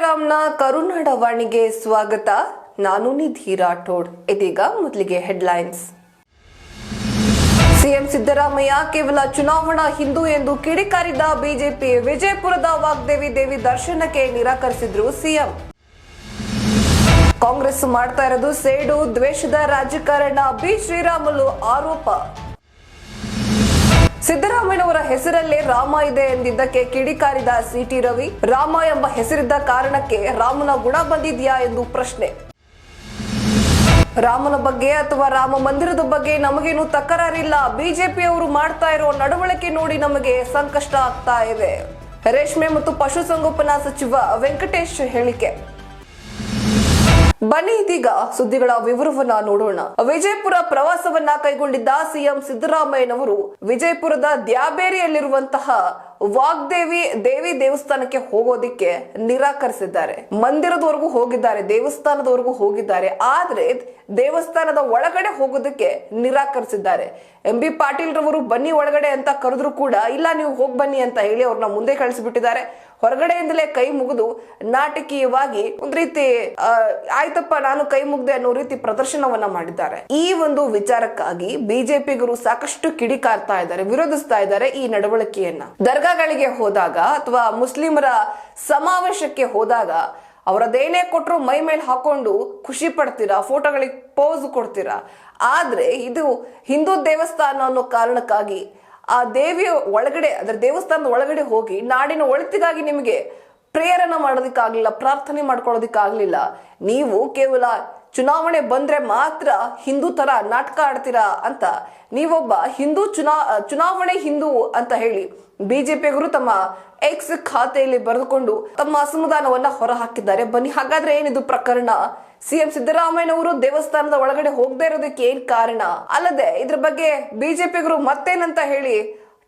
ಸಾಯಿರಾಮ್ನ ಕರುನಾಡ ವಾಣಿಗೆ ಸ್ವಾಗತ. ನಾನು ನಿಧಿ ರಾಠೋಡ್. ಇದೀಗ ಮೊದಲಿಗೆ ಹೆಡ್ಲೈನ್ಸ್. ಸಿಎಂ ಸಿದ್ದರಾಮಯ್ಯ ಕೇವಲ ಚುನಾವಣಾ ಹಿಂದೂ ಎಂದು ಕಿಡಿಕಾರಿದ ಬಿಜೆಪಿ ವಿಜಯಪುರದ ವಾಗ್ದೇವಿ ದೇವಿ ದರ್ಶನಕ್ಕೆ ನಿರಾಕರಿಸಿದ್ರು ಸಿಎಂ. ಕಾಂಗ್ರೆಸ್ ಮಾಡ್ತಾ ಇರೋದು ಸೇಡು ದ್ವೇಷದ ರಾಜಕಾರಣ. ಬಿ. ಶ್ರೀರಾಮುಲು ಆರೋಪ. ಹೆಸರಲ್ಲೇ ರಾಮ ಇದೆ ಎಂದಿದ್ದಕ್ಕೆ ಕಿಡಿಕಾರಿದ ಸಿಟಿ ರವಿ, ರಾಮ ಎಂಬ ಹೆಸರಿದ್ದ ಕಾರಣಕ್ಕೆ ರಾಮನ ಗುಣ ಬಂದಿದ್ಯಾ ಎಂದು ಪ್ರಶ್ನೆ. ರಾಮನ ಬಗ್ಗೆ ಅಥವಾ ರಾಮ ಮಂದಿರದ ಬಗ್ಗೆ ನಮಗೇನು ತಕರಾರಿಲ್ಲ. ಬಿಜೆಪಿಯವರು ಮಾಡ್ತಾ ಇರೋ ನಡವಳಿಕೆ ನೋಡಿ ನಮಗೆ ಸಂಕಷ್ಟ ಆಗ್ತಾ ಇದೆ. ರೇಷ್ಮೆ ಮತ್ತು ಪಶುಸಂಗೋಪನಾ ಸಚಿವ ವೆಂಕಟೇಶ್ ಹೇಳಿಕೆ. ಬನ್ನಿ ಇದೀಗ ಸುದ್ದಿಗಳ ವಿವರವನ್ನ ನೋಡೋಣ. ವಿಜಯಪುರ ಪ್ರವಾಸವನ್ನ ಕೈಗೊಂಡಿದ್ದ ಸಿಎಂ ಸಿದ್ದರಾಮಯ್ಯನವರು ವಿಜಯಪುರದ ದ್ಯಾಬೇರಿಯಲ್ಲಿರುವಂತಹ ವಾಗ್ದೇವಿ ದೇವಿ ದೇವಸ್ಥಾನಕ್ಕೆ ಹೋಗೋದಿಕ್ಕೆ ನಿರಾಕರಿಸಿದ್ದಾರೆ. ಮಂದಿರದವರೆಗೂ ಹೋಗಿದ್ದಾರೆ, ದೇವಸ್ಥಾನದವರೆಗೂ ಹೋಗಿದ್ದಾರೆ. ಆದ್ರೆ ದೇವಸ್ಥಾನದ ಒಳಗಡೆ ಹೋಗೋದಕ್ಕೆ ನಿರಾಕರಿಸಿದ್ದಾರೆ. ಎಂ ಬಿ ಪಾಟೀಲ್ ರವರು ಬನ್ನಿ ಒಳಗಡೆ ಅಂತ ಕರೆದ್ರು ಕೂಡ, ಇಲ್ಲ ನೀವು ಹೋಗಿ ಬನ್ನಿ ಅಂತ ಹೇಳಿ ಅವ್ರನ್ನ ಮುಂದೆ ಕಳಿಸಿಬಿಟ್ಟಿದ್ದಾರೆ. ಹೊರಗಡೆಯಿಂದಲೇ ಕೈ ಮುಗಿದು ನಾಟಕೀಯವಾಗಿ ಒಂದ್ ರೀತಿ ಆಯ್ತಪ್ಪ ನಾನು ಕೈ ಮುಗ್ದೆ ಅನ್ನೋ ರೀತಿ ಪ್ರದರ್ಶನವನ್ನ ಮಾಡಿದ್ದಾರೆ. ಈ ಒಂದು ವಿಚಾರಕ್ಕಾಗಿ ಬಿಜೆಪಿಗರು ಸಾಕಷ್ಟು ಕಿಡಿಕಾರ್ತಾ ಇದ್ದಾರೆ, ವಿರೋಧಿಸ್ತಾ ಇದ್ದಾರೆ ಈ ನಡವಳಿಕೆಯನ್ನ. ದರ್ಗಾಗಳಿಗೆ ಹೋದಾಗ ಅಥವಾ ಮುಸ್ಲಿಮರ ಸಮಾವೇಶಕ್ಕೆ ಹೋದಾಗ ಅವರದೇನೇ ಕೊಟ್ಟರು ಮೈ ಮೇಲೆ ಹಾಕೊಂಡು ಖುಷಿ ಪಡ್ತೀರಾ? ಫೋಟೋಗಳಿಗೆ ಪೋಸ್ ಕೊಡ್ತೀರಾ? ಆದರೆ ಇದು ಹಿಂದೂ ದೇವಸ್ಥಾನ ಅನ್ನೋ ಕಾರಣಕ್ಕಾಗಿ ಆ ದೇವಿಯ ಒಳಗಡೆ, ಅದರ ದೇವಸ್ಥಾನದ ಒಳಗಡೆ ಹೋಗಿ ನಾಡಿನ ಒಳಿತಿಗಾಗಿ ನಿಮಗೆ ಪ್ರೇರಣೆ ಮಾಡೋದಕ್ಕಾಗಲಿಲ್ಲ, ಪ್ರಾರ್ಥನೆ ಮಾಡ್ಕೊಳ್ಳೋದಕ್ಕಾಗಲಿಲ್ಲ. ನೀವು ಕೇವಲ ಚುನಾವಣೆ ಬಂದ್ರೆ ಮಾತ್ರ ಹಿಂದೂ ಥರ ನಾಟಕ ಆಡ್ತೀರಾ ಅಂತ ನೀವೊಬ್ಬ ಹಿಂದೂ ಚುನಾ, ಚುನಾವಣೆ ಹಿಂದೂ ಅಂತ ಹೇಳಿ ಬಿಜೆಪಿಯವರು ತಮ್ಮ ಎಕ್ಸ್ ಖಾತೆಯಲ್ಲಿ ಬರೆದುಕೊಂಡು ತಮ್ಮ ಅಸಮಾಧಾನವನ್ನ ಹೊರಹಾಕಿದ್ದಾರೆ. ಬನ್ನಿ, ಹಾಗಾದ್ರೆ ಏನಿದು ಪ್ರಕರಣ? ಸಿಎಂ ಸಿದ್ದರಾಮಯ್ಯನವರು ದೇವಸ್ಥಾನದ ಒಳಗಡೆ ಹೋಗದೆ ಇರೋದಕ್ಕೆ ಏನ್ ಕಾರಣ? ಅಲ್ಲದೆ ಇದ್ರ ಬಗ್ಗೆ ಬಿಜೆಪಿಗರು ಮತ್ತೇನಂತ ಹೇಳಿ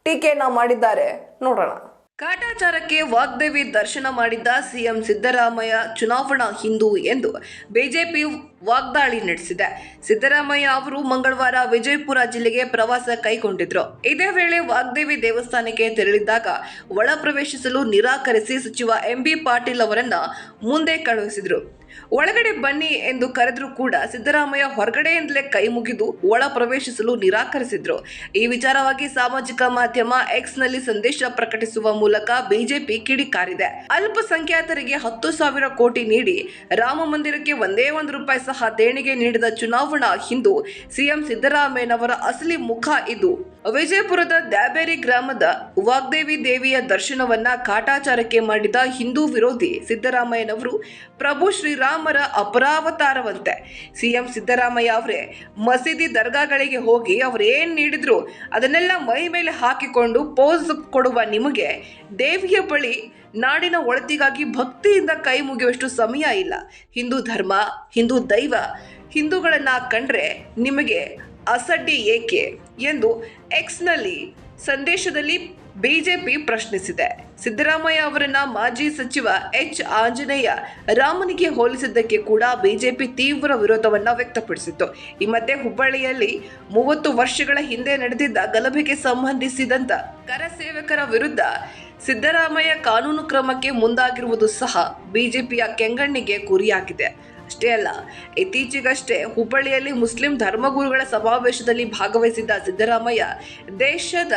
ಟೀಕೆಯನ್ನ ಮಾಡಿದ್ದಾರೆ. ನೋಡೋಣ. ಕಾಟಾಚಾರಕ್ಕೆ ವಾಗ್ದೇವಿ ದರ್ಶನ ಮಾಡಿದ್ದ ಸಿಎಂ ಸಿದ್ದರಾಮಯ್ಯ ಚುನಾವಣಾ ಹಿಂದೂ ಎಂದು ಬಿಜೆಪಿ ವಾಗ್ದಾಳಿ ನಡೆಸಿದೆ. ಸಿದ್ದರಾಮಯ್ಯ ಅವರು ಮಂಗಳವಾರ ವಿಜಯಪುರ ಜಿಲ್ಲೆಗೆ ಪ್ರವಾಸ ಕೈಗೊಂಡಿದ್ರು. ಇದೇ ವೇಳೆ ವಾಗ್ದೇವಿ ದೇವಸ್ಥಾನಕ್ಕೆ ತೆರಳಿದ್ದಾಗ ಒಳ ಪ್ರವೇಶಿಸಲು ನಿರಾಕರಿಸಿ ಸಚಿವ ಎಂಬಿ ಪಾಟೀಲ್ ಅವರನ್ನ ಮುಂದೆ ಕಳುಹಿಸಿದ್ರು. ಒಳಗಡೆ ಬನ್ನಿ ಎಂದು ಕರೆದರೂ ಕೂಡ ಸಿದ್ದರಾಮಯ್ಯ ಹೊರಗಡೆಯಿಂದಲೇ ಕೈ ಮುಗಿದು ಒಳ ಪ್ರವೇಶಿಸಲು ನಿರಾಕರಿಸಿದ್ರು. ಈ ವಿಚಾರವಾಗಿ ಸಾಮಾಜಿಕ ಮಾಧ್ಯಮ ಎಕ್ಸ್ನಲ್ಲಿ ಸಂದೇಶ ಪ್ರಕಟಿಸುವ ಮೂಲಕ ಬಿಜೆಪಿ ಕಿಡಿಕಾರಿದೆ ಅಲ್ಪಸಂಖ್ಯಾತರಿಗೆ ಹತ್ತು ಸಾವಿರ ಕೋಟಿ ನೀಡಿ ರಾಮ ಮಂದಿರಕ್ಕೆ ಒಂದೇ ಒಂದು ರೂಪಾಯಿ ಸಹ ದೇಣಿಗೆ ನೀಡಿದ ಚುನಾವಣಾ ಹಿಂದೂ ಸಿಎಂ ಸಿದ್ದರಾಮಯ್ಯನವರ ಅಸಲಿ ಮುಖ ಇದು. ವಿಜಯಪುರದ ದ್ಯಾಬೇರಿ ಗ್ರಾಮದ ವಾಗ್ದೇವಿ ದೇವಿಯ ದರ್ಶನವನ್ನ ಕಾಟಾಚಾರಕ್ಕೆ ಮಾಡಿದ ಹಿಂದೂ ವಿರೋಧಿ ಸಿದ್ದರಾಮಯ್ಯನವರು ಪ್ರಭು ಶ್ರೀರಾಮರ ಅಪರಾವತಾರವಂತೆ. ಸಿ ಎಂ ಸಿದ್ದರಾಮಯ್ಯ ಅವರೇ, ಮಸೀದಿ ದರ್ಗಾಗಳಿಗೆ ಹೋಗಿ ಅವ್ರು ಏನು ನೀಡಿದ್ರು ಅದನ್ನೆಲ್ಲ ಮೈ ಮೇಲೆ ಹಾಕಿಕೊಂಡು ಪೋಸ್ ಕೊಡುವ ನಿಮಗೆ ದೇವಿಯ ಬಳಿ ನಾಡಿನ ಒಳತಿಗಾಗಿ ಭಕ್ತಿಯಿಂದ ಕೈ ಮುಗಿಯುವಷ್ಟು ಸಮಯ ಇಲ್ಲ. ಹಿಂದೂ ಧರ್ಮ, ಹಿಂದೂ ದೈವ, ಹಿಂದೂಗಳನ್ನ ಕಂಡ್ರೆ ನಿಮಗೆ ಅಸಡ್ಡೆ ಏಕೆ ಎಂದು ಎಕ್ಸ್ನಲ್ಲಿ ಸಂದೇಶದಲ್ಲಿ ಬಿಜೆಪಿ ಪ್ರಶ್ನಿಸಿದೆ. ಸಿದ್ದರಾಮಯ್ಯ ಅವರನ್ನ ಮಾಜಿ ಸಚಿವ ಎಚ್. ಆಂಜನೇಯ ರಾಮನಿಗೆ ಹೋಲಿಸಿದ್ದಕ್ಕೆ ಕೂಡ ಬಿಜೆಪಿ ತೀವ್ರ ವಿರೋಧವನ್ನ ವ್ಯಕ್ತಪಡಿಸಿತ್ತು. ಈ ಮಧ್ಯೆ ಹುಬ್ಬಳ್ಳಿಯಲ್ಲಿ ಮೂವತ್ತು ವರ್ಷಗಳ ಹಿಂದೆ ನಡೆದಿದ್ದ ಗಲಭೆಗೆ ಸಂಬಂಧಿಸಿದಂತ ಕರಸೇವಕರ ವಿರುದ್ಧ ಸಿದ್ದರಾಮಯ್ಯ ಕಾನೂನು ಕ್ರಮಕ್ಕೆ ಮುಂದಾಗಿರುವುದು ಸಹ ಬಿಜೆಪಿಯ ಕೆಂಗಣ್ಣಿಗೆ ಗುರಿಯಾಗಿದೆ. ಅಷ್ಟೇ ಅಲ್ಲ, ಇತ್ತೀಚೆಗಷ್ಟೇ ಹುಬ್ಬಳ್ಳಿಯಲ್ಲಿ ಮುಸ್ಲಿಂ ಧರ್ಮಗುರುಗಳ ಸಮಾವೇಶದಲ್ಲಿ ಭಾಗವಹಿಸಿದ್ದ ಸಿದ್ದರಾಮಯ್ಯ ದೇಶದ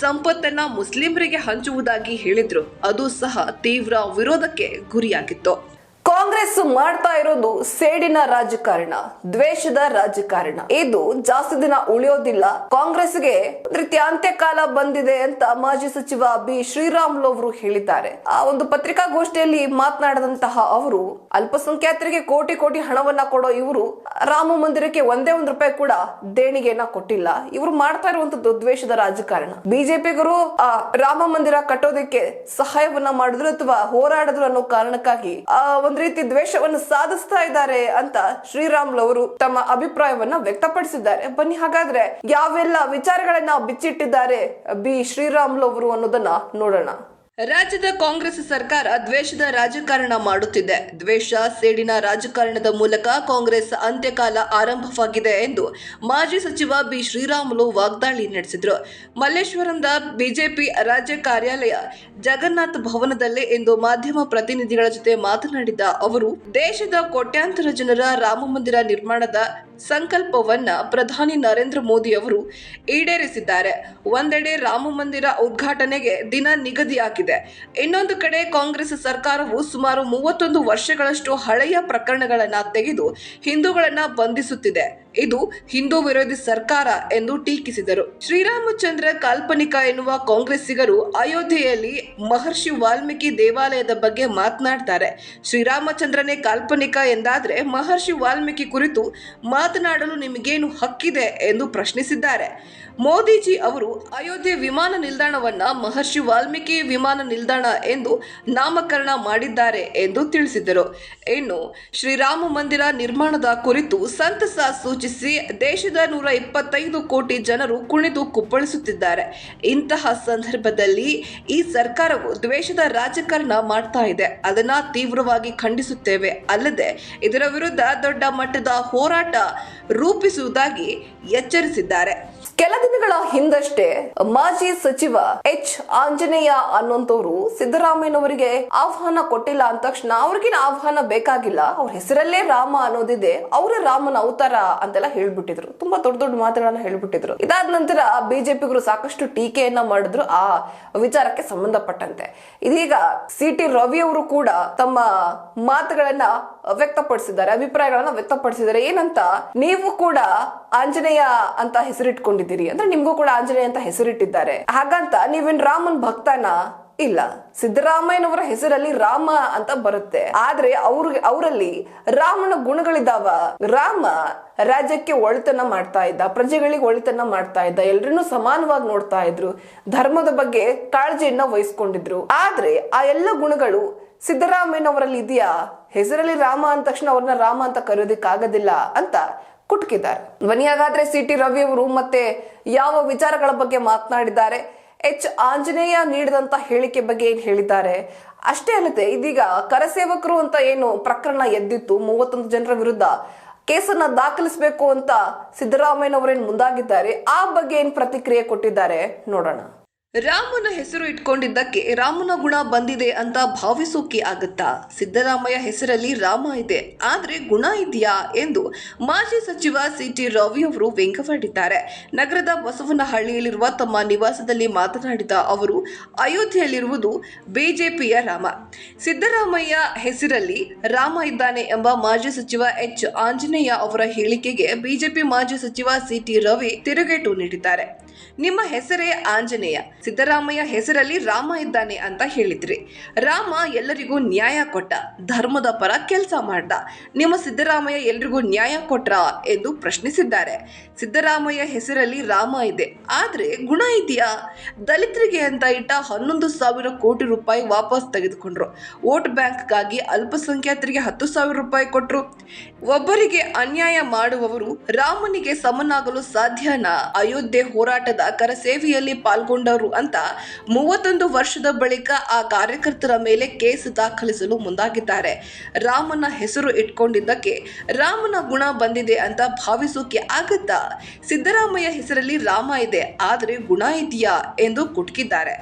ಸಂಪತ್ತನ್ನ ಮುಸ್ಲಿಮರಿಗೆ ಹಂಚುವುದಾಗಿ ಹೇಳಿದ್ರು. ಅದು ಸಹ ತೀವ್ರ ವಿರೋಧಕ್ಕೆ ಗುರಿಯಾಗಿತ್ತು. ಕಾಂಗ್ರೆಸ್ ಮಾಡ್ತಾ ಇರೋದು ಸೇಡಿನ ರಾಜಕಾರಣ, ದ್ವೇಷದ ರಾಜಕಾರಣ. ಇದು ಜಾಸ್ತಿ ದಿನ ಉಳಿಯೋದಿಲ್ಲ. ಕಾಂಗ್ರೆಸ್ಗೆ ರೀತಿಯ ರೀತಿ ಅಂತ್ಯಕಾಲ ಬಂದಿದೆ ಅಂತ ಮಾಜಿ ಸಚಿವ ಬಿ. ಶ್ರೀರಾಮುಲು ಅವರು ಹೇಳಿದ್ದಾರೆ. ಆ ಒಂದು ಪತ್ರಿಕಾಗೋಷ್ಠಿಯಲ್ಲಿ ಮಾತನಾಡದಂತಹ ಅವರು, ಅಲ್ಪಸಂಖ್ಯಾತರಿಗೆ ಕೋಟಿ ಕೋಟಿ ಹಣವನ್ನ ಕೊಡೋ ಇವರು ರಾಮ ಮಂದಿರಕ್ಕೆ ಒಂದೇ ಒಂದು ರೂಪಾಯಿ ಕೂಡ ದೇಣಿಗೆಯನ್ನ ಕೊಟ್ಟಿಲ್ಲ. ಇವರು ಮಾಡ್ತಾ ಇರುವಂತದ್ದು ದ್ವೇಷದ ರಾಜಕಾರಣ. ಬಿಜೆಪಿಗರು ಆ ರಾಮ ಮಂದಿರ ಕಟ್ಟೋದಕ್ಕೆ ಸಹಾಯವನ್ನ ಮಾಡಿದ್ರು ಅಥವಾ ಹೋರಾಡಿದ್ರು ಅನ್ನೋ ಕಾರಣಕ್ಕಾಗಿ ಆ ಒಂದ್ ರೀತಿ ದ್ವೇಷವನ್ನು ಸಾಧಿಸ್ತಾ ಇದ್ದಾರೆ ಅಂತ ಶ್ರೀರಾಮ್ಲವರು ತಮ್ಮ ಅಭಿಪ್ರಾಯವನ್ನ ವ್ಯಕ್ತಪಡಿಸಿದ್ದಾರೆ. ಬನ್ನಿ, ಹಾಗಾದ್ರೆ ಯಾವೆಲ್ಲ ವಿಚಾರಗಳನ್ನ ಬಿಚ್ಚಿಟ್ಟಿದ್ದಾರೆ ಬಿ ಶ್ರೀರಾಮ್ಲವರು ಅವರು ಅನ್ನೋದನ್ನ ನೋಡೋಣ. ರಾಜ್ಯದ ಕಾಂಗ್ರೆಸ್ ಸರ್ಕಾರ ದ್ವೇಷದ ರಾಜಕಾರಣ ಮಾಡುತ್ತಿದೆ. ದ್ವೇಷ ಸೇಡಿನ ರಾಜಕಾರಣದ ಮೂಲಕ ಕಾಂಗ್ರೆಸ್ ಅಂತ್ಯಕಾಲ ಆರಂಭವಾಗಿದೆ ಎಂದು ಮಾಜಿ ಸಚಿವ ಬಿ ಶ್ರೀರಾಮುಲು ವಾಗ್ದಾಳಿ ನಡೆಸಿದರು. ಮಲ್ಲೇಶ್ವರಂದ ಬಿಜೆಪಿ ರಾಜ್ಯ ಕಾರ್ಯಾಲಯ ಜಗನ್ನಾಥ ಭವನದಲ್ಲಿ ಇಂದು ಮಾಧ್ಯಮ ಪ್ರತಿನಿಧಿಗಳ ಜೊತೆ ಮಾತನಾಡಿದ ಅವರು, ದೇಶದ ಕೋಟ್ಯಾಂತರ ಜನರ ರಾಮ ಮಂದಿರ ನಿರ್ಮಾಣದ ಸಂಕಲ್ಪವನ್ನ ಪ್ರಧಾನಿ ನರೇಂದ್ರ ಮೋದಿ ಅವರು ಈಡೇರಿಸಿದ್ದಾರೆ. ಒಂದೆಡೆ ರಾಮ ಮಂದಿರ ಉದ್ಘಾಟನೆಗೆ ದಿನ ನಿಗದಿಯಾಗಿದೆ. ಇನ್ನೊಂದು ಕಡೆ ಕಾಂಗ್ರೆಸ್ ಸರ್ಕಾರವು ಸುಮಾರು ಮೂವತ್ತೊಂದು ವರ್ಷಗಳಷ್ಟು ಹಳೆಯ ಪ್ರಕರಣಗಳನ್ನು ತೆಗೆದು ಹಿಂದೂಗಳನ್ನು ಬಂಧಿಸುತ್ತಿದೆ. ಇದು ಹಿಂದೂ ವಿರೋಧಿ ಸರ್ಕಾರ ಎಂದು ಟೀಕಿಸಿದರು. ಶ್ರೀರಾಮಚಂದ್ರ ಕಾಲ್ಪನಿಕ ಎನ್ನುವ ಕಾಂಗ್ರೆಸ್ಸಿಗರು ಅಯೋಧ್ಯೆಯಲ್ಲಿ ಮಹರ್ಷಿ ವಾಲ್ಮೀಕಿ ದೇವಾಲಯದ ಬಗ್ಗೆ ಮಾತನಾಡ್ತಾರೆ. ಶ್ರೀರಾಮಚಂದ್ರನೇ ಕಾಲ್ಪನಿಕ ಎಂದಾದ್ರೆ ಮಹರ್ಷಿ ವಾಲ್ಮೀಕಿ ಕುರಿತು ಮಾತನಾಡಲು ನಿಮಗೇನು ಹಕ್ಕಿದೆ ಎಂದು ಪ್ರಶ್ನಿಸಿದ್ದಾರೆ. ಮೋದಿಜಿ ಅವರು ಅಯೋಧ್ಯೆ ವಿಮಾನ ನಿಲ್ದಾಣವನ್ನ ಮಹರ್ಷಿ ವಾಲ್ಮೀಕಿ ವಿಮಾನ ನಿಲ್ದಾಣ ಎಂದು ನಾಮಕರಣ ಮಾಡಿದ್ದಾರೆ ಎಂದು ತಿಳಿಸಿದರು. ಇನ್ನು ಶ್ರೀರಾಮ ಮಂದಿರ ನಿರ್ಮಾಣದ ಕುರಿತು ಸಂತಸ ಸೂಚಿಸಿ ದೇಶದ ನೂರ ಇಪ್ಪತ್ತೈದು ಕೋಟಿ ಜನರು ಕುಣಿದು ಕುಪ್ಪಳಿಸುತ್ತಿದ್ದಾರೆ. ಇಂತಹ ಸಂದರ್ಭದಲ್ಲಿ ಈ ಸರ್ಕಾರವು ದ್ವೇಷದ ರಾಜಕಾರಣ ಮಾಡ್ತಾ ಇದೆ. ಅದನ್ನ ತೀವ್ರವಾಗಿ ಖಂಡಿಸುತ್ತೇವೆ. ಅಲ್ಲದೆ ಇದರ ವಿರುದ್ಧ ದೊಡ್ಡ ಮಟ್ಟದ ಹೋರಾಟ ರೂಪಿಸುವುದಾಗಿ ಎಚ್ಚರಿಸಿದ್ದಾರೆ. ಕೆಲ ದಿನಗಳ ಹಿಂದಷ್ಟೇ ಮಾಜಿ ಸಚಿವ ಎಚ್. ಆಂಜನೇಯ ಅನ್ನುವಂತವ್ರು ಸಿದ್ದರಾಮಯ್ಯನವರಿಗೆ ಆಹ್ವಾನ ಕೊಟ್ಟಿಲ್ಲ ಅಂದ ತಕ್ಷಣ ಅವ್ರಿಗಿನ ಆಹ್ವಾನ ಬೇಕಾಗಿಲ್ಲ? ಅವ್ರ ಹೆಸರಲ್ಲೇ ರಾಮ ಅನ್ನೋದಿದೆ, ಅವರ ರಾಮನ ಅವತಾರ ಅಂತೆಲ್ಲ ಹೇಳ್ಬಿಟ್ಟಿದ್ರು. ತುಂಬಾ ದೊಡ್ಡ ದೊಡ್ಡ ಮಾತುಗಳನ್ನ ಹೇಳ್ಬಿಟ್ಟಿದ್ರು. ಇದಾದ ನಂತರ ಬಿಜೆಪಿಗರು ಸಾಕಷ್ಟು ಟೀಕೆಯನ್ನ ಮಾಡಿದ್ರು ಆ ವಿಚಾರಕ್ಕೆ ಸಂಬಂಧಪಟ್ಟಂತೆ. ಇದೀಗ ಸಿ ಟಿ ರವಿ ಅವರು ಕೂಡ ತಮ್ಮ ಮಾತುಗಳನ್ನ ವ್ಯಕ್ತಪಡಿಸಿದ್ದಾರೆ, ಅಭಿಪ್ರಾಯಗಳನ್ನ ವ್ಯಕ್ತಪಡಿಸಿದ್ದಾರೆ. ಏನಂತ, ನೀವು ಕೂಡ ಆಂಜನೇಯ ಅಂತ ಹೆಸರಿಟ್ಕೊಂಡಿದ್ದೀರಿ. ಅಂದ್ರೆ ನಿಮ್ಗೂ ಕೂಡ ಆಂಜನೇಯ ಅಂತ ಹೆಸರಿಟ್ಟಿದ್ದಾರೆ. ಹಾಗಂತ ನೀವೇನ್ ರಾಮನ್ ಭಕ್ತನ ಇಲ್ಲ. ಸಿದ್ದರಾಮಯ್ಯನವರ ಹೆಸರಲ್ಲಿ ರಾಮ ಅಂತ ಬರುತ್ತೆ. ಆದ್ರೆ ಅವ್ರ, ಅವರಲ್ಲಿ ರಾಮನ ಗುಣಗಳಿದಾವ. ರಾಮ ರಾಜ್ಯಕ್ಕೆ ಒಳಿತನ ಮಾಡ್ತಾ ಇದ್ದ, ಪ್ರಜೆಗಳಿಗೆ ಒಳಿತನ ಮಾಡ್ತಾ ಇದ್ದ, ಎಲ್ರನ್ನೂ ಸಮಾನವಾಗಿ ನೋಡ್ತಾ ಇದ್ರು, ಧರ್ಮದ ಬಗ್ಗೆ ಕಾಳಜಿಯನ್ನ ವಹಿಸ್ಕೊಂಡಿದ್ರು. ಆದ್ರೆ ಆ ಎಲ್ಲ ಗುಣಗಳು ಸಿದ್ದರಾಮಯ್ಯನವರಲ್ಲಿ ಇದೆಯಾ? ಹೆಸರಲ್ಲಿ ರಾಮ ಅಂದ ತಕ್ಷಣ ಅವ್ರನ್ನ ರಾಮ ಅಂತ ಕರೆಯೋದಿಕ್ಕಾಗೋದಿಲ್ಲ ಅಂತ ಕುಟ್ಕಿದ್ದಾರೆ. ಧ್ವನಿಯಾಗಾದ್ರೆ ಸಿ ಟಿ ರವಿ ಅವರು ಮತ್ತೆ ಯಾವ ವಿಚಾರಗಳ ಬಗ್ಗೆ ಮಾತನಾಡಿದ್ದಾರೆ? ಎಚ್. ಆಂಜನೇಯ ನೀಡಿದಂತ ಹೇಳಿಕೆ ಬಗ್ಗೆ ಏನ್ ಹೇಳಿದ್ದಾರೆ? ಅಷ್ಟೇ ಅಲ್ಲದೆ ಇದೀಗ ಕರಸೇವಕರು ಅಂತ ಏನು ಪ್ರಕರಣ ಎದ್ದಿತ್ತು, ಮೂವತ್ತೊಂದು ಜನರ ವಿರುದ್ಧ ಕೇಸನ್ನ ದಾಖಲಿಸಬೇಕು ಅಂತ ಸಿದ್ದರಾಮಯ್ಯನವರೇನು ಮುಂದಾಗಿದ್ದಾರೆ? ಆ ಬಗ್ಗೆ ಏನ್ ಪ್ರತಿಕ್ರಿಯೆ ಕೊಟ್ಟಿದ್ದಾರೆ? ನೋಡೋಣ. ರಾಮನ ಹೆಸರು ಇಟ್ಕೊಂಡಿದ್ದಕ್ಕೆ ರಾಮನ ಗುಣ ಬಂದಿದೆ ಅಂತ ಭಾವಿಸೋಕೆ ಆಗುತ್ತಾ? ಸಿದ್ದರಾಮಯ್ಯ ಹೆಸರಲ್ಲಿ ರಾಮ ಇದೆ, ಆದರೆ ಗುಣ ಇದೆಯಾ ಎಂದು ಮಾಜಿ ಸಚಿವ ಸಿ ಟಿ ರವಿ ಅವರು ವ್ಯಂಗ್ಯವಾಡಿದ್ದಾರೆ. ನಗರದ ಬಸವನಹಳ್ಳಿಯಲ್ಲಿರುವ ತಮ್ಮ ನಿವಾಸದಲ್ಲಿ ಮಾತನಾಡಿದ ಅವರು, ಅಯೋಧ್ಯೆಯಲ್ಲಿರುವುದು ಬಿಜೆಪಿಯ ರಾಮ. ಸಿದ್ದರಾಮಯ್ಯ ಹೆಸರಲ್ಲಿ ರಾಮ ಇದ್ದಾನೆ ಎಂಬ ಮಾಜಿ ಸಚಿವ ಎಚ್. ಆಂಜನೇಯ ಅವರ ಹೇಳಿಕೆಗೆ ಬಿಜೆಪಿ ಮಾಜಿ ಸಚಿವ ಸಿ ಟಿ ರವಿ ತಿರುಗೇಟು ನೀಡಿದ್ದಾರೆ. ನಿಮ್ಮ ಹೆಸರೇ ಆಂಜನೇಯ. ಸಿದ್ದರಾಮಯ್ಯ ಹೆಸರಲ್ಲಿ ರಾಮ ಇದ್ದಾನೆ ಅಂತ ಹೇಳಿದ್ರಿ. ರಾಮ ಎಲ್ಲರಿಗೂ ನ್ಯಾಯ ಕೊಟ್ಟ, ಧರ್ಮದ ಪರ ಕೆಲಸ ಮಾಡ್ದ. ನಿಮ್ಮ ಸಿದ್ದರಾಮಯ್ಯ ಎಲ್ರಿಗೂ ನ್ಯಾಯ ಕೊಟ್ರ ಎಂದು ಪ್ರಶ್ನಿಸಿದ್ದಾರೆ. ಸಿದ್ದರಾಮಯ್ಯ ಹೆಸರಲ್ಲಿ ರಾಮ ಇದೆ. ಆದ್ರೆ ಗುಣ ಇದೆಯಾ? ದಲಿತರಿಗೆ ಅಂತ ಇಟ್ಟ ಹನ್ನೊಂದು ಸಾವಿರ ಕೋಟಿ ರೂಪಾಯಿ ವಾಪಸ್ ತೆಗೆದುಕೊಂಡ್ರು. ವೋಟ್ ಬ್ಯಾಂಕ್ಗಾಗಿ ಅಲ್ಪಸಂಖ್ಯಾತರಿಗೆ ಹತ್ತು ಸಾವಿರ ರೂಪಾಯಿ ಕೊಟ್ರು. ಒಬ್ಬರಿಗೆ ಅನ್ಯಾಯ ಮಾಡುವವರು ರಾಮನಿಗೆ ಸಮನಾಗಲು ಸಾಧ್ಯನಾ? ಅಯೋಧ್ಯೆ ಹೋರಾಟದ ಕರಸೇವೆಯಲ್ಲಿ ಪಾಲ್ಗೊಂಡವರು ಅಂತ ಮೂವತ್ತೊಂದು ವರ್ಷದ ಬಳಿಕ ಆ ಕಾರ್ಯಕರ್ತರ ಮೇಲೆ ಕೇಸ್ ದಾಖಲಿಸಲು ಮುಂದಾಗಿದ್ದಾರೆ. ರಾಮನ ಹೆಸರು ಇಟ್ಕೊಂಡಿದ್ದಕ್ಕೆ ರಾಮನ ಗುಣ ಬಂದಿದೆ ಅಂತ ಭಾವಿಸೋಕೆ ಆಗತ್ತಾ ಸಿದ್ದರಾಮಯ್ಯ ಹೆಸರಲ್ಲಿ ರಾಮ ಇದೆ, ಆದರೆ ಗುಣ ಇದೆಯಾ ಎಂದು ಕುಟ್ಕಿದ್ದಾರೆ.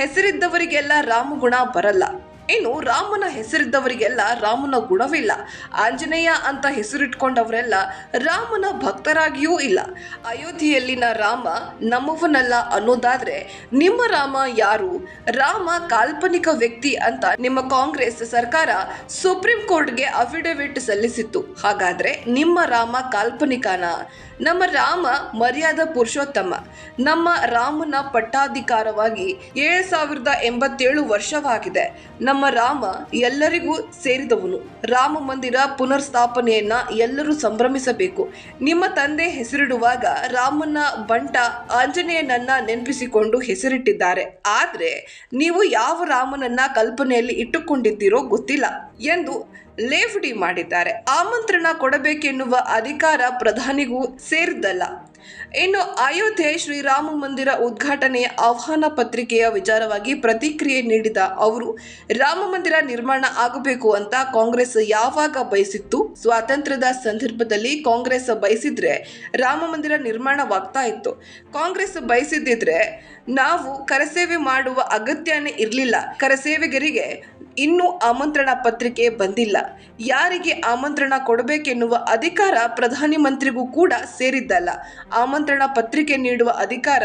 ಹೆಸರಿದ್ದವರಿಗೆಲ್ಲ ರಾಮ ಗುಣ ಬರಲ್ಲ. ಇನ್ನು ರಾಮನ ಹೆಸರಿದ್ದವರಿಗೆಲ್ಲ ರಾಮನ ಗುಣವಿಲ್ಲ ಆಂಜನೇಯ ಅಂತ ಹೆಸರಿಟ್ಕೊಂಡವರೆಲ್ಲ ರಾಮನ ಭಕ್ತರಾಗಿಯೂ ಇಲ್ಲ. ಅಯೋಧ್ಯೆಯಲ್ಲಿನ ರಾಮ ನಮ್ಮವನಲ್ಲ ಅನ್ನೋದಾದ್ರೆ ನಿಮ್ಮ ರಾಮ ಯಾರು? ರಾಮ ಕಾಲ್ಪನಿಕ ವ್ಯಕ್ತಿ ಅಂತ ನಿಮ್ಮ ಕಾಂಗ್ರೆಸ್ ಸರ್ಕಾರ ಸುಪ್ರೀಂ ಕೋರ್ಟ್ಗೆ ಅಫಿಡವಿಟ್ ಸಲ್ಲಿಸಿತ್ತು. ಹಾಗಾದ್ರೆ ನಿಮ್ಮ ರಾಮ ಕಾಲ್ಪನಿಕನ? ನಮ್ಮ ರಾಮ ಮರ್ಯಾದ ಪುರುಷೋತ್ತಮ. ನಮ್ಮ ರಾಮನ ಪಟ್ಟಾಧಿಕಾರವಾಗಿ ಏಳು ಸಾವಿರದ ಎಂಬತ್ತೇಳು ವರ್ಷವಾಗಿದೆ. ನಮ್ಮ ರಾಮ ಎಲ್ಲರಿಗೂ ಸೇರಿದವನು. ರಾಮ ಮಂದಿರ ಪುನರ್ ಸ್ಥಾಪನೆಯನ್ನ ಎಲ್ಲರೂ ಸಂಭ್ರಮಿಸಬೇಕು. ನಿಮ್ಮ ತಂದೆ ಹೆಸರಿಡುವಾಗ ರಾಮನ ಬಂಟ ಆಂಜನೇಯನನ್ನ ನೆನಪಿಸಿಕೊಂಡು ಹೆಸರಿಟ್ಟಿದ್ದಾರೆ. ಆದ್ರೆ, ನೀವು ಯಾವ ರಾಮನನ್ನ ಕಲ್ಪನೆಯಲ್ಲಿ ಇಟ್ಟುಕೊಂಡಿದ್ದೀರೋ ಗೊತ್ತಿಲ್ಲ ಎಂದು ಲೇವಡಿ ಮಾಡಿದ್ದಾರೆ. ಆಮಂತ್ರಣ ಕೊಡಬೇಕೆನ್ನುವ ಅಧಿಕಾರ ಪ್ರಧಾನಿಗೂ ಸೇರಿದ್ದಲ್ಲ. ಇನ್ನು ಅಯೋಧ್ಯೆ ಶ್ರೀರಾಮ ಮಂದಿರ ಉದ್ಘಾಟನೆಯ ಆಹ್ವಾನ ಪತ್ರಿಕೆಯ ವಿಚಾರವಾಗಿ ಪ್ರತಿಕ್ರಿಯೆ ನೀಡಿದ ಅವರು, ರಾಮ ಮಂದಿರ ನಿರ್ಮಾಣ ಆಗಬೇಕು ಅಂತ ಕಾಂಗ್ರೆಸ್ ಯಾವಾಗ ಬಯಸಿತ್ತು? ಸ್ವಾತಂತ್ರ್ಯದ ಸಂದರ್ಭದಲ್ಲಿ ಕಾಂಗ್ರೆಸ್ ಬಯಸಿದ್ರೆ ರಾಮ ಮಂದಿರ ನಿರ್ಮಾಣವಾಗ್ತಾ ಇತ್ತು. ಕಾಂಗ್ರೆಸ್ ಬಯಸಿದ್ದಿದ್ರೆ ನಾವು ಕರಸೇವೆ ಮಾಡುವ ಅಗತ್ಯನೇ ಇರಲಿಲ್ಲ. ಕರಸೇವೆಗರಿಗೆ ಇನ್ನೂ ಆಮಂತ್ರಣ ಪತ್ರಿಕೆ ಬಂದಿಲ್ಲ. ಯಾರಿಗೆ ಆಮಂತ್ರಣ ಕೊಡಬೇಕೆನ್ನುವ ಅಧಿಕಾರ ಪ್ರಧಾನಿ ಮಂತ್ರಿಗೂ ಕೂಡ ಸೇರಿದ್ದಲ್ಲ. ಆಮಂತ್ರಣ ಪತ್ರಿಕೆ ನೀಡುವ ಅಧಿಕಾರ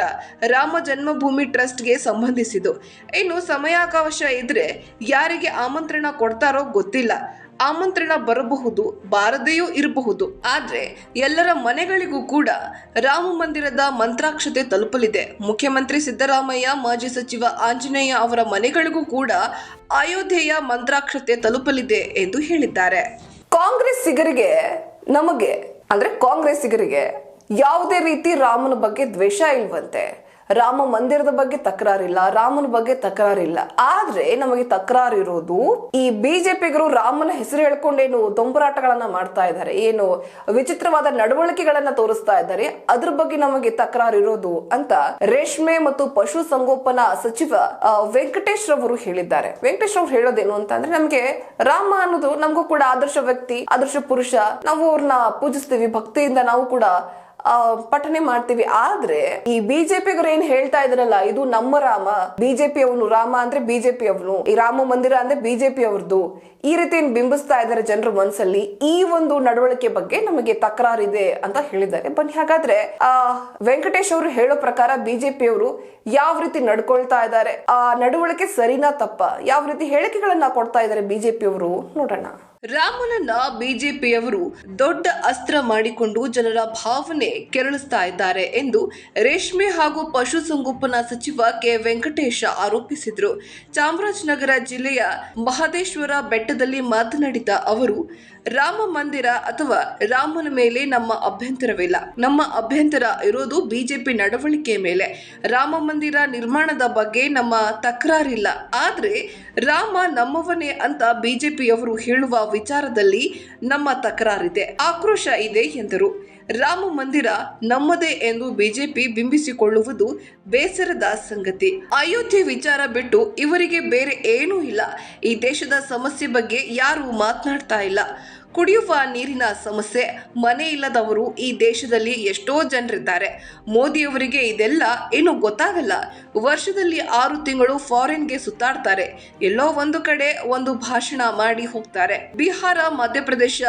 ರಾಮ ಜನ್ಮಭೂಮಿ ಟ್ರಸ್ಟ್ಗೆ ಸಂಬಂಧಿಸಿದ್ದು. ಇನ್ನು ಸಮಯಾವಕಾಶ ಇದ್ರೆ ಯಾರಿಗೆ ಆಮಂತ್ರಣ ಕೊಡ್ತಾರೋ ಗೊತ್ತಿಲ್ಲ. ಆಮಂತ್ರಣ ಬರಬಹುದು, ಬಾರದೆಯೂ ಇರಬಹುದು. ಆದರೆ ಎಲ್ಲರ ಮನೆಗಳಿಗೂ ಕೂಡ ರಾಮ ಮಂದಿರದ ಮಂತ್ರಾಕ್ಷತೆ ತಲುಪಲಿದೆ. ಮುಖ್ಯಮಂತ್ರಿ ಸಿದ್ದರಾಮಯ್ಯ, ಮಾಜಿ ಸಚಿವ ಆಂಜನೇಯ ಅವರ ಮನೆಗಳಿಗೂ ಕೂಡ ಅಯೋಧ್ಯೆಯ ಮಂತ್ರಾಕ್ಷತೆ ತಲುಪಲಿದೆ ಎಂದು ಹೇಳಿದ್ದಾರೆ. ಕಾಂಗ್ರೆಸ್ಸಿಗರಿಗೆ ನಮಗೆ, ಅಂದ್ರೆ ಕಾಂಗ್ರೆಸ್ಸಿಗರಿಗೆ ಯಾವುದೇ ರೀತಿ ರಾಮನ ಬಗ್ಗೆ ದ್ವೇಷ ಇಲ್ವಂತೆ. ರಾಮ ಮಂದಿರದ ಬಗ್ಗೆ ತಕರಾರಿಲ್ಲ, ರಾಮನ ಬಗ್ಗೆ ತಕರಾರಿಲ್ಲ. ಆದ್ರೆ ನಮಗೆ ತಕರಾರು ಇರೋದು ಈ ಬಿಜೆಪಿಗರು ರಾಮನ ಹೆಸರು ಹೇಳ್ಕೊಂಡೇನು ದೊಂಬರಾಟಗಳನ್ನ ಮಾಡ್ತಾ ಇದ್ದಾರೆ, ಏನು ವಿಚಿತ್ರವಾದ ನಡವಳಿಕೆಗಳನ್ನ ತೋರಿಸ್ತಾ ಇದ್ದಾರೆ, ಅದ್ರ ಬಗ್ಗೆ ನಮಗೆ ತಕರಾರು ಇರೋದು ಅಂತ ರೇಷ್ಮೆ ಮತ್ತು ಪಶು ಸಂಗೋಪನಾ ಸಚಿವ ವೆಂಕಟೇಶ್ ರವರು ಹೇಳಿದ್ದಾರೆ. ವೆಂಕಟೇಶ್ ರವರು ಹೇಳೋದೇನು ಅಂತ ಅಂದ್ರೆ ನಮಗೆ ರಾಮ ಅನ್ನೋದು ನಮಗೂ ಕೂಡ ಆದರ್ಶ ವ್ಯಕ್ತಿ, ಆದರ್ಶ ಪುರುಷ, ನಾವು ಅವ್ರನ್ನ ಪೂಜಿಸ್ತೀವಿ, ಭಕ್ತಿಯಿಂದ ನಾವು ಕೂಡ ಪಠನೆ ಮಾಡ್ತೀವಿ. ಆದ್ರೆ ಈ ಬಿಜೆಪಿಗರು ಏನ್ ಹೇಳ್ತಾ ಇದ್ರಲ್ಲ ಇದು ನಮ್ಮ ರಾಮ ಬಿಜೆಪಿ ಅವನು ರಾಮ ಅಂದ್ರೆ ಬಿಜೆಪಿ ಅವನು ಈ ರಾಮ ಮಂದಿರ ಅಂದ್ರೆ ಬಿಜೆಪಿ ಅವ್ರದ್ದು ಈ ರೀತಿ ಏನ್ ಬಿಂಬಿಸ್ತಾ ಇದ್ದಾರೆ ಜನರ ಮನಸ್ಸಲ್ಲಿ ಈ ಒಂದು ನಡವಳಿಕೆ ಬಗ್ಗೆ ನಮಗೆ ತಕರಾರಿದೆ ಅಂತ ಹೇಳಿದ್ದಾರೆ. ಬನ್ನಿ, ಹಾಗಾದ್ರೆ, ಆ, ವೆಂಕಟೇಶ್ ಅವರು ಹೇಳೋ ಪ್ರಕಾರ ಬಿಜೆಪಿ ಅವರು ಯಾವ ರೀತಿ ನಡ್ಕೊಳ್ತಾ ಇದ್ದಾರೆ? ಆ, ನಡವಳಿಕೆ ಸರಿನಾ ತಪ್ಪ? ಯಾವ ರೀತಿ ಹೇಳಿಕೆಗಳನ್ನ ಕೊಡ್ತಾ ಇದ್ದಾರೆ ಬಿಜೆಪಿ ಅವರು ನೋಡೋಣ. ರಾಮನನ್ನ ಬಿಜೆಪಿಯವರು ದೊಡ್ಡ ಅಸ್ತ್ರ ಮಾಡಿಕೊಂಡು ಜನರ ಭಾವನೆ ಕೆರಳಿಸ್ತಾ ಇದ್ದಾರೆ ಎಂದು ರೇಷ್ಮೆ ಹಾಗೂ ಪಶುಸಂಗೋಪನಾ ಸಚಿವ ಕೆ. ವೆಂಕಟೇಶ ಆರೋಪಿಸಿದರು. ಚಾಮರಾಜನಗರ ಜಿಲ್ಲೆಯ ಮಹದೇಶ್ವರ ಬೆಟ್ಟದಲ್ಲಿ ಮಾತನಾಡಿದ ಅವರು ರಾಮ ಮಂದಿರ ಅಥವಾ ರಾಮನ ಮೇಲೆ ನಮ್ಮ ಅಭ್ಯಂತರವಿಲ್ಲ. ನಮ್ಮ ಅಭ್ಯಂತರ ಇರೋದು ಬಿಜೆಪಿ ನಡವಳಿಕೆ ಮೇಲೆ. ರಾಮ ಮಂದಿರ ನಿರ್ಮಾಣದ ಬಗ್ಗೆ ನಮ್ಮ ತಕರಾರಿಲ್ಲ. ಆದ್ರೆ ರಾಮ ನಮ್ಮವನೇ ಅಂತ ಬಿಜೆಪಿಯವರು ಹೇಳುವ ವಿಚಾರದಲ್ಲಿ ನಮ್ಮ ತಕರಾರಿದೆ. ಆಕ್ರೋಶ ಇದೆ ಎಂದರು. ರಾಮ ಮಂದಿರ ನಮ್ಮದೇ ಎಂದು ಬಿಜೆಪಿ ಬಿಂಬಿಸಿಕೊಳ್ಳುವುದು ಬೇಸರದ ಸಂಗತಿ. ಅಯೋಧ್ಯೆ ವಿಚಾರ ಬಿಟ್ಟು ಇವರಿಗೆ ಬೇರೆ ಏನೂ ಇಲ್ಲ. ಈ ದೇಶದ ಸಮಸ್ಯೆ ಬಗ್ಗೆ ಯಾರೂ ಮಾತನಾಡ್ತಾ ಇಲ್ಲ. ಕುಡಿಯುವ ನೀರಿನ ಸಮಸ್ಯೆ, ಮನೆ ಇಲ್ಲದವರು ಈ ದೇಶದಲ್ಲಿ ಎಷ್ಟೋ ಜನರಿದ್ದಾರೆ. ಮೋದಿಯವರಿಗೆ ಇದೆಲ್ಲ ಏನು ಗೊತ್ತಾಗಲ್ಲ. ವರ್ಷದಲ್ಲಿ ಆರು ತಿಂಗಳು ಫಾರಿನ್ಗೆ ಸುತ್ತಾಡ್ತಾರೆ. ಎಲ್ಲೋ ಒಂದು ಕಡೆ ಒಂದು ಭಾಷಣ ಮಾಡಿ ಹೋಗ್ತಾರೆ. ಬಿಹಾರ, ಮಧ್ಯಪ್ರದೇಶ,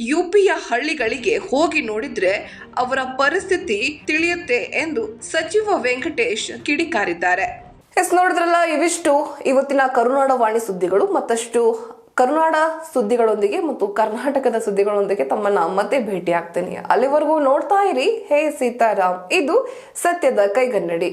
ಯುಪಿಯ ಹಳ್ಳಿಗಳಿಗೆ ಹೋಗಿ ನೋಡಿದ್ರೆ ಅವರ ಪರಿಸ್ಥಿತಿ ತಿಳಿಯುತ್ತೆ ಎಂದು ಸಚಿವ ವೆಂಕಟೇಶ್ ಕಿಡಿಕಾರಿದ್ದಾರೆ. ಎಸ್, ನೋಡಿದ್ರಲ್ಲ, ಇವಿಷ್ಟು ಇವತ್ತಿನ ಕರುನಾಡ ವಾಣಿ ಸುದ್ದಿಗಳು, ಮತ್ತಷ್ಟು ಕರುನಾಡ ಸುದ್ದಿಗಳೊಂದಿಗೆ ಮತ್ತು ಕರ್ನಾಟಕದ ಸುದ್ದಿಗಳೊಂದಿಗೆ ತಮ್ಮನ್ನ ಮತ್ತೆ ಭೇಟಿ ಆಗ್ತೀನಿ ಅಲ್ಲಿವರೆಗೂ ನೋಡ್ತಾ ಇರಿ. ಹೇ ಸೀತಾರಾಮ್. ಇದು ಸತ್ಯದ ಕೈಗನ್ನಡಿ.